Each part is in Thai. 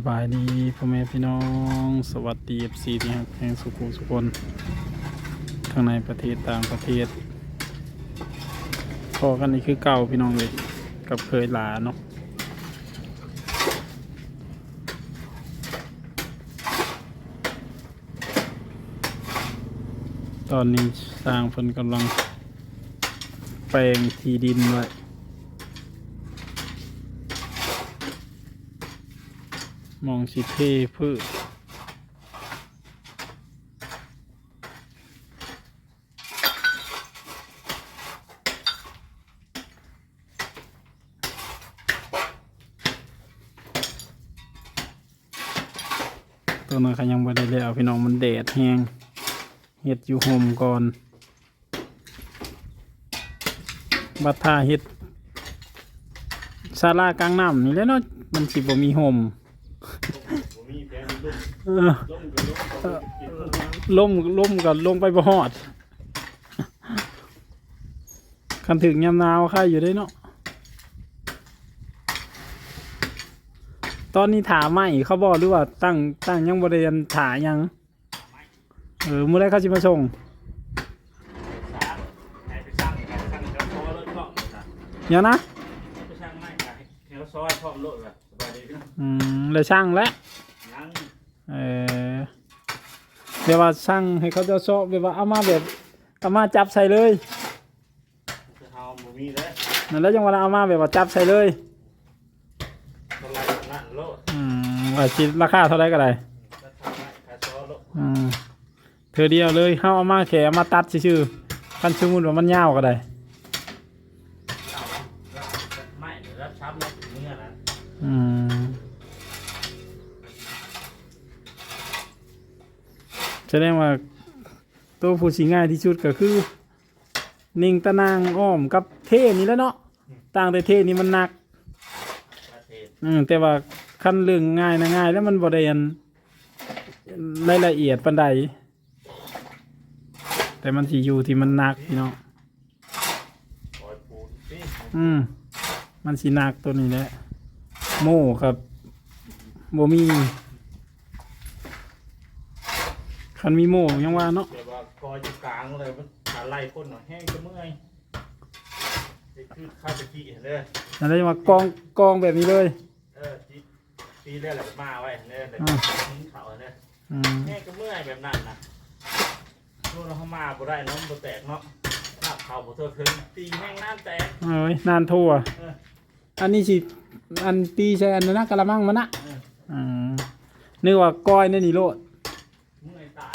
สบายดีพ่อแม่พี่น้อง สวัสดีเอฟซีที่ฮักแห่งสุขุสุคนทั้งในประเทศต่างประเทศพอกันนี่คือเก่าพี่น้องเลยกับเคยหลาเนาะตอนนี้สร้างเพิ่นกำลังแปลงที่ดินไว้ มองสิเทพืชตัวนั้นเขยังบ่ได้แล้วพี่น้องมันแดดแห้งเฮ็ดอยู่ห่มก่อนบัดท่าเฮ็ดศาลากลางน้ำนี่แหล้วเนาะมันสิบ่มีห่ม ล่มล่มกับลงไปบ่ฮอด คันถึงยามนาวค่าอยู่ได้เนาะ ตอนนี้ถาไหมเขาบอกหรือว่าตั้งตั้งยังบริเวณถายัง เออเมื่อไรเขาจะมาส่งยังนะอืมเลย ช่างแล้วเออเดี๋ยวว่าช่างให้เขาจะชอบเดี๋ยวว่าเอามาแบบเอามาจับใส่เลยนั่นแล้วยังว่าเอามาแบบว่าจับใส่เลยอืมว่าคิดราคาเท่าไหรก็ได้อืมเธอเดียวเลยเฮาเอามาแค่เอามาตัดชื่อๆคันสมมุติว่ามันยาวก็ได้ ไม่รับช้ำนะเมื่อนะ อืมแสดงว่าตัวผู้สิง่ายที่สุดก็คือ นิ่งตะนางอ้อมกับเทนี่แหล้วเนาะต่างแต่เทนี่มันหนักประเทศอืมแต่ว่าขั้นเรื่องง่ายนะง่าย แล้วมันบ่ได้อันรายละเอียดปานใด แต่มันสิอยู่ที่มันหนักพี่เนาะคอยปูนสิอืม มันสิหนักตัวนี้แหละ โม่กับบ่มีคันมีโม่ยังว่าเนาะแต่ว่าคอยอยู่กลางเลยมันขาไล่พ่นหน่อยแห้งจะเมื่อยนี่คือข้าวตะกี้เห็นเลยนั่นเลยว่ากองกองแบบนี้เลยเออตีตีเรื่อยแหละมาไว้เห็นเลยเลยอ่าทิ้งเขาเนี่ยอืมแห้งก็เมื่อยแบบนั้นนะนู่นเราเข้ามาบ่ได้เน้องบ่แตกเนาะถ้าเขาบ่เท่าถึงตีแห้งน้ำแตกเอ้ยนานทั่วเออ อันนี้สิอันตีใส่อันนั้นนะกะละมังมันนะเอออืมนึกว่าก้อยในนี่โลด เมื่อยตาย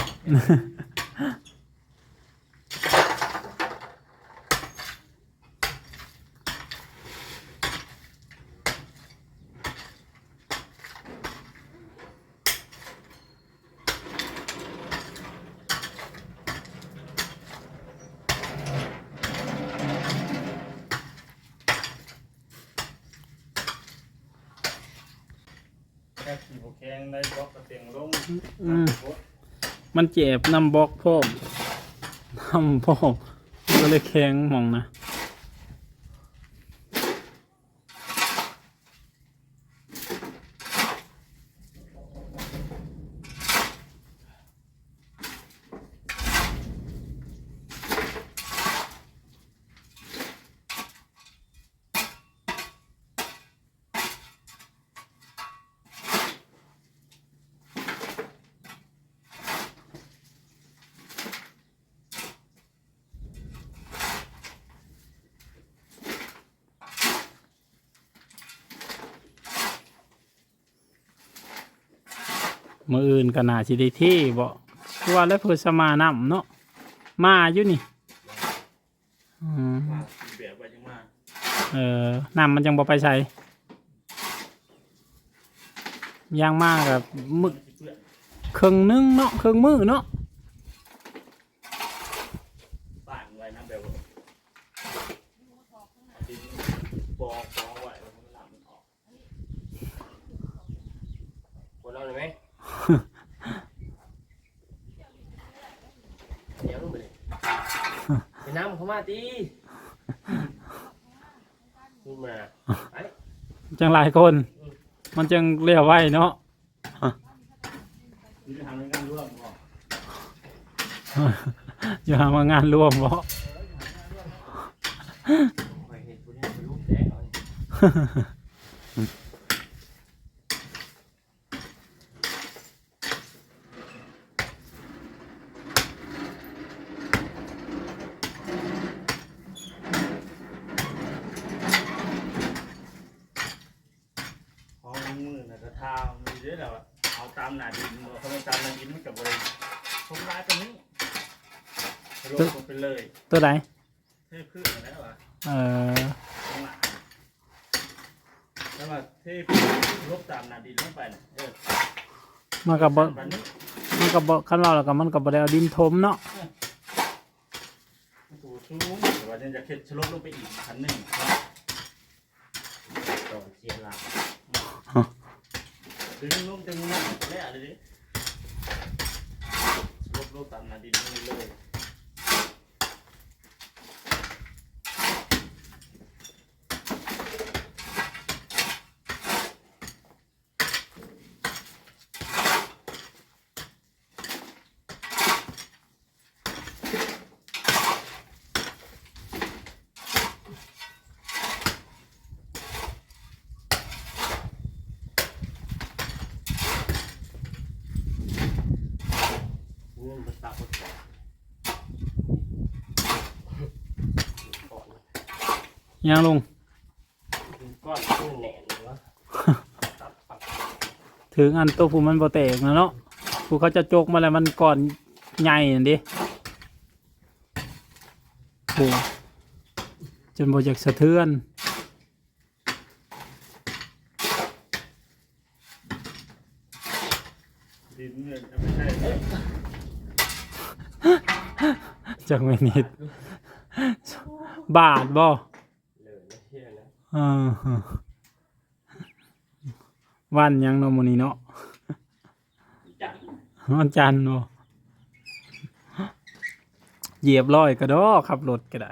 แค่ขี่โบแข็งได้ บล็อกกระเตียงลงอืมมันเจ็บน้ำบล็อกพ่อมนำพ่อมก็เลยแข็งมองนะ มืออื่นก็น่าสิได้เท่บ่คือว่าแล้วเพิ่นสมานำเนาะมาอยู่นี่อืมแบบไปจังมาเออน้ำมันจังบ่ไปใช่ย่างมากกับมึกสิเพื่อนครึ่งนึงเนาะเครึ่งมือเนาะ ต่างไว้นะแบบว่าเอาดินปองปองไว้แล้วมันหลังมันออกปวดเราเลยไหมเดี๋ยวลงไปเลยไป น้ำเขามาตีขึ้นมาไอ้จังหลายคน มันจังเรียกไว้เนาะมีทางในการร่วมบ่อย่าหามางานร่วมบ่ไปเห็นผู้นี้เป็นลูกแดงเอา ของมือน่ะก็ทามีเด้อแล้วอะเอาตามหน้าดินบ่เขาไม่ตามหน้าดินมันก็บ่ได้ทำร้ายตัวนี้รวมลงไปเลย ตัวไหนเทพื้นแล้วอะเออแล้วมาเทลบตามนาดินลงไปนะเออมันก็บ่แบบนี้มันก็บ่คันว่าแล้วก็มันก็บ่ได้เอาดินถมเนาะสูงสูงแต่ว่าเนี่ยจะเข็ดชะลบลงไปอีกชั้นหนึ่งต่อเสียหลักถึงลงถึงนั่นแล้วเลยดิลบลบตามนาดินนี่เลย เงินมันตาคนก่อนก่อน ยังลง ก้อนตู้แหนนเลยวะตับปักถึงอันตัวผู้มันบ่แตกนะเนาะผู้เขาจะจกมาแล้วมันก่อนใหญ่นั่นดิโอ้จนบ่อยากสะเทือนดินเนี่ยไม่ใช่เอ้ยจังไม่นิด บาทบ่ วันหยังเนาะมื้อนี้เนาะจังวันจันทร์บ่เหยียบร้อยก็ดอขับรถก็ได้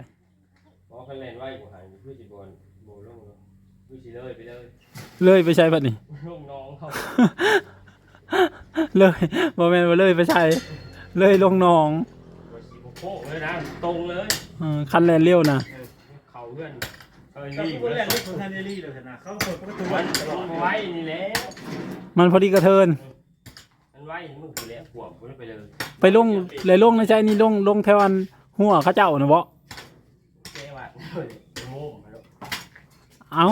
เพราะคะแนนไหวกูหายผู้สิบอลโบลงเลยผู้สิเลยไปเลยเลยไปใช้บัดนี้ลงน้องเขาเลยบ่แม่นว่าเลยไปใช้เลยลงหนองบสิบโค้งเลยนะตรงเลยเออคันแล่นเร็วนะเขาเพื่อน เขาเขานี่พูดแรกนี่คนทันเดลี่เลยนะเขาเปิดประตูมัไว้นตลอดไว้นี่แหละมันพอดีกระเทิน มันไว้มึงคือแล้วขวบมันไปเลยไปลงเลยลงในใจนี่ลงลงแถวอันหัวเขาเจ้านะบ่แก้วัดเลยโง่มาแล้วเอา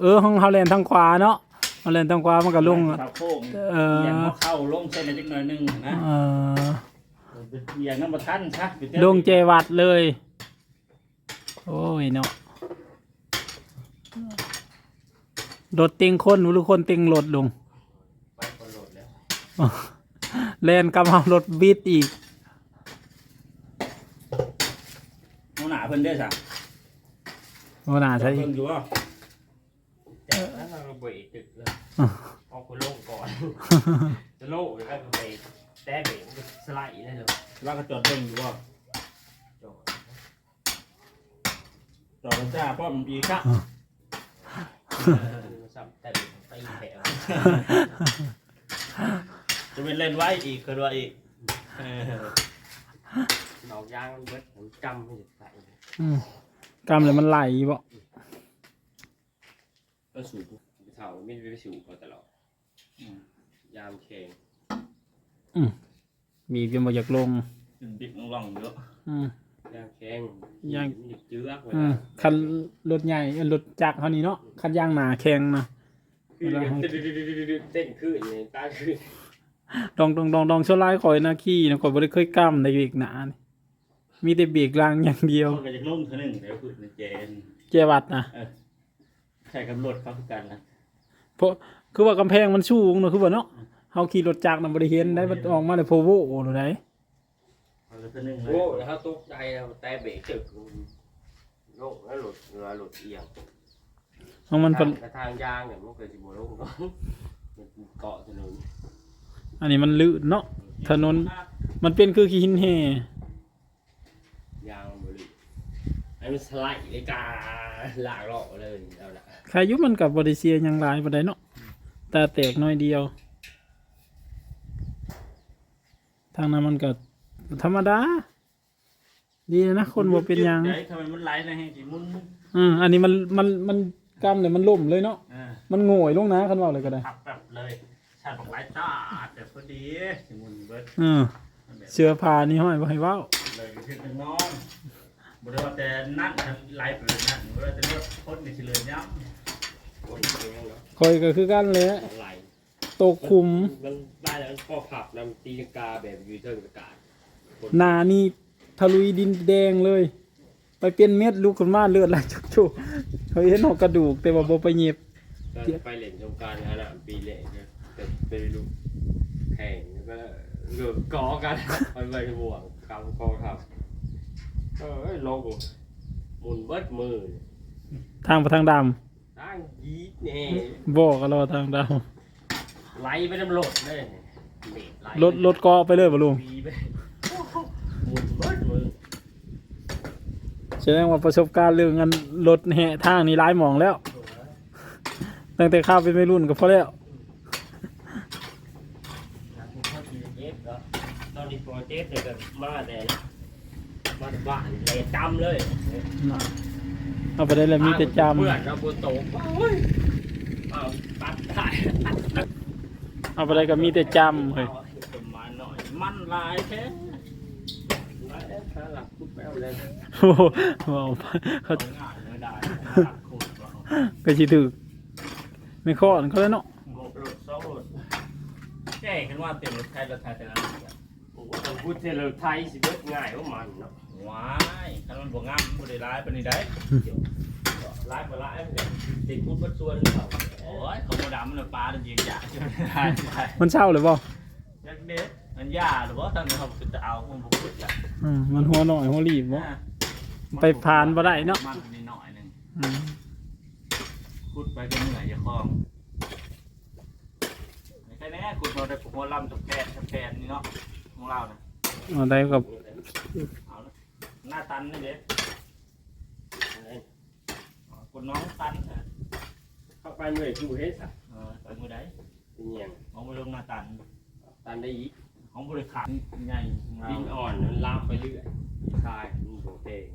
เออห้องเฮาแลนทางขวาเนาะเฮาแลนทางขวามันก็ลงเสาโค้งเออ เอียงหัวเข้าลงเส้นนิดหน่อยหนึงนะเออเอียงน้ำมาทันซะลงเจวัดเลย โอ้ยเนาะ รถติงคนหรือคนติงรถลงไปคนโหลดแล้วแลนกำเอารถบิดอีกหัวหน้าเพิ่นได้อจ้ะโอ้น่าใช่เพิ่นอยู่ว่าแต่ถ้าเราเบรกตึกเลยเอาคนโล่งก่อน จะโล่แล้วก็เบรกแต่เบรกมันจะสไลด์ได้เลยแล้วก็จอดเพิ่นอยู่ว่าจอดจอดแล้วจ้าเพราะมันปีค่ะ จะเป็นเล่นไว้อีกคือว่าอีกเออดอกยางมันเบิดผมจำไม่ได้ใส่อืมกำเลยมันไหลบ่ก็สูบเท่าไม่ไปสูบเขาตลอดอืมยามแข่งมีเพียงบ่อยากลงขึ้นบิ๊กล่องๆเยอะอืม ยามแข่งยาง มันเจือกเวอืลามคันรถใหญ่เอ้ยรถจักรเท่านี้เนาะคันยางหนาแข็งนะ คือเต้นขึ้นเนี่ยตาขึ้นดองดองดองดองโชว์ไลายข่อยหน้าขี้นะข่อยบ่ได้เคยก้ำในเบรกหนานี่มีแต่เบรกล่างอย่างเดียวคนก็จะล่มเท่านึงเดี๋ยวคือเจนเจวัดนะใช่กับรถเขาคือกันนะเพราะคือว่ากำแพงมันสูงเนาะคือว่าเนาะเฮาขี่รถจักรน่ะบ่ได้เห็นได้มันออกมาได้โพโวโอ้ได้ เขาก็เท่านึงเลโอ้ยแล้วเขาตกใจแล้วแต่เบรกตึกโลกแล้วหลุดเรือหลุดเอียงของมันเป็นทางยางเนี่ยมันเคยสิบโลกเนาะมันเกาะถนนอันนี้มันลื่นเนาะถนนมันเป็นคือขี้หินแห่ยางบริไอ้มันสไลด์ไอ้กาลากเลาะเลยเอาละใครอยุมันกับบริเซียหยังหลายบ่ได้เนาะแต่แตกน้อยเดียว ทางนั้นมันก็ ธรรมดา ดีนะคนบ่เป็นหยังดี๋วทำไมมันไหลนะให้สิมุนมุนอืมอันนี้มันมันมันกำเนี่ยมันล่มเลยเนาะเออมันโง่อยลงนะคันว่าเลยก็ได้ขับแบบเลยชาติบอกไหลตาแต่พอดีสิมุนเบิดอืมมันแบบเสื้อผ้านี่ห้อยบ่ให้เว้า เลยคือเป็นนอนบ่ได้ว่าแต่นั่นไหลไปเลยนั่นบ่ได้แต่เลือกคนนี่สิเลยย้ำคนเองเนาะคอยก็คือกันเลยไหลตกคุมมันได้แล้วพอขับนำตีลังกาแบบอยู่เทิงอากาศ หนานี่ทะลุยดินแดงเลย ไปเป็นเม็ดลูกขึ้นมาเลือดไหลจุกๆเขาเห็นหอกกระดูกแต่ว่าบ่ไปเย็บตอนไปเล่นสงกรารขนาดปีเล่นนะแต่ไปลูกแข่งแล้วก็เลือกกอกันไปไปห่วงกำกอขับเอ้ยลงหมุนเบิดมือทางไปทางดำตั้งยีดแน่บอกก็รอทางดไหลไปน้ำรถเลยเบรกไหลำรถรถเกาะไปเลยบ่ลุง วีไปหมุนเบิดมือแสดงว่าประสบการณ์เรื่องอันรถแห่ทางนี่หลายหมองแล้ว ตั้งแต่ข้าวเป็นวัยรุ่นก็พอแล้วข้าวทีเจ็บแล้วตอนนี้พอเจ็บเลยก็มาแต่มาบ้านเลยจำเลยเอาไปได้แล้วมีแต่จเพื่อนเราบนโต๊ะโอ้ยเอาตัดได้ำเอาไปได้ก็มีแต่จำเฮ้ยประมาณหน่อยมันหลายแท้ ได้แล้วถ้าหลับปุ๊บแป๊บเลย โอ้โหเอาเขาก็สิถือไม่ข้อนเขาเลยเนาะงบรถเศร้ารถแจ้กันว่าเต็มรถไทยรถไทยแต่ละอย่างโอ้โหต้องพูดเทเลไทยสิเบิดง่ายว่ามันเนาะว้ายคันมันบ่งามบ่ได้ร้ายปานนี้ได้ร้ายกว่าร้ายติดพูดเบิดส่วนหรือเปล่าโอ้ยเขาบ่ดำน่ะปลาตะเกียงจ่าใช่ไหมมันเช่าเลยบ่ยักเด็ด มันยาหรือว่าทางนี้เขาคือจะเอามันบ่พูดจ้ะอืมมันหัวหน่อยหัวรีบบ่นะไปผ่านบ่ได้เนาะ มันนิดหน่อยหนึงอืมพูดไปก็เหนื่อยจะคล้องไม่ใช่แน่คุณเราได้หัวลำตกแพนตกแพนนี่เนาะของเรานะเอาได้กับเอาละหน้าตันนี่เด็ดคนน้องตันนะเข้าไปเมื่อยคือเฮ็ดสักเออไปมือใดเป็นยังของไปลงหน้าตัน ตันได้อีก ของบริขารใหญ่ของเราดินอ่อนมันลามไปเรื่อยใช่มันโผล่เตง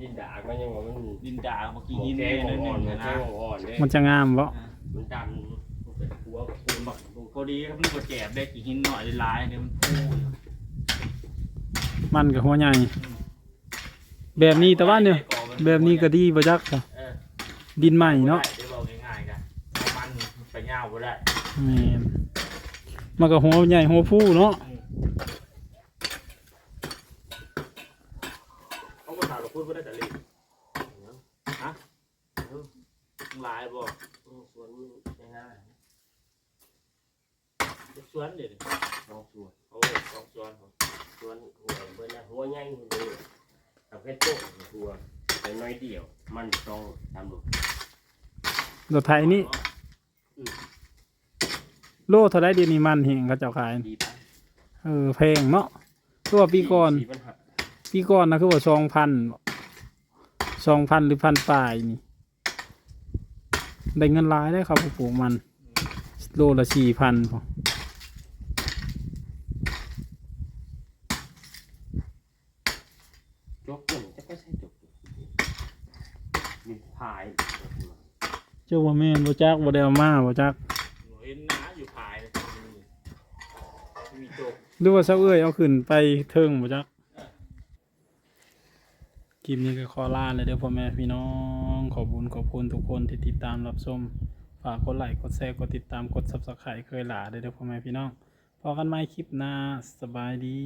ดินด่างมันยังว่ามันดินด่าเมื่อกี้โผล่ยินแกเองงเลยอ่อนหมันึ่นงแกนะงอ่อนเนี่ยมันจะงามบ่มันดันมันเป็นหัวกับปูนบักพอดีครับมันก็แจบได้กี่หินหน่อยลายๆเนี่ยมันพูดมันกับหัวใหญ่แบบนี้แต่ว่าเนี่ยแบบนี้ก็ดีบ่จักจ้ะเออดินใหม่เนาะได้บอกง่ายๆกันเอามันไปย่าวบ่ได้แม่น มันก็หัวใหญ่หัวผู้เนาะเขาก็ถามเราพูดบ่ได้แต่เลยฮะลายบอกสวนง่ายสวนเด็ดๆสองสวนโอ้สองสวนของสวนหัวเบิ่นหัวใหญ่หัวเดียวกับแค่โต๊ะหัวแต่น้อยเดียว มันต้องทำลูกรถไถนี่ โลเท่าไดเดี๋ยวนี้มันเห็นเขาเจ้าขาย ดีปะเออแพงเนาะตัวปีก่อน สี่ปัญหาปีก่อนนะคือว่าสองพันสองพันหรือพันปลายนี่ ได้เงินหลายได้ครับปลูกมัน โลละสี่พันพอจกหนึ่งจะก็ใช่จกมีพายเจ้าว่าแม่นบ่จักบ่ได้เอามาบ่จัก เห็นหนาอยู่ภายเลยมีโจก หรือว่าเซาเอ้ยเอาขึ้นไปเทิงบ่จักคลิปนี้ก็ขอลาเลยเด้อพ่อแม่พี่น้อง ขอบุญขอบคุณทุกคนที่ติดตามรับชม ฝากกดไลค์กดแชร์กดติดตามกด Subscribe เคยหลาเลยเด้อพ่อแม่พี่น้องพอกันใหม่คลิปหน้าสบายดี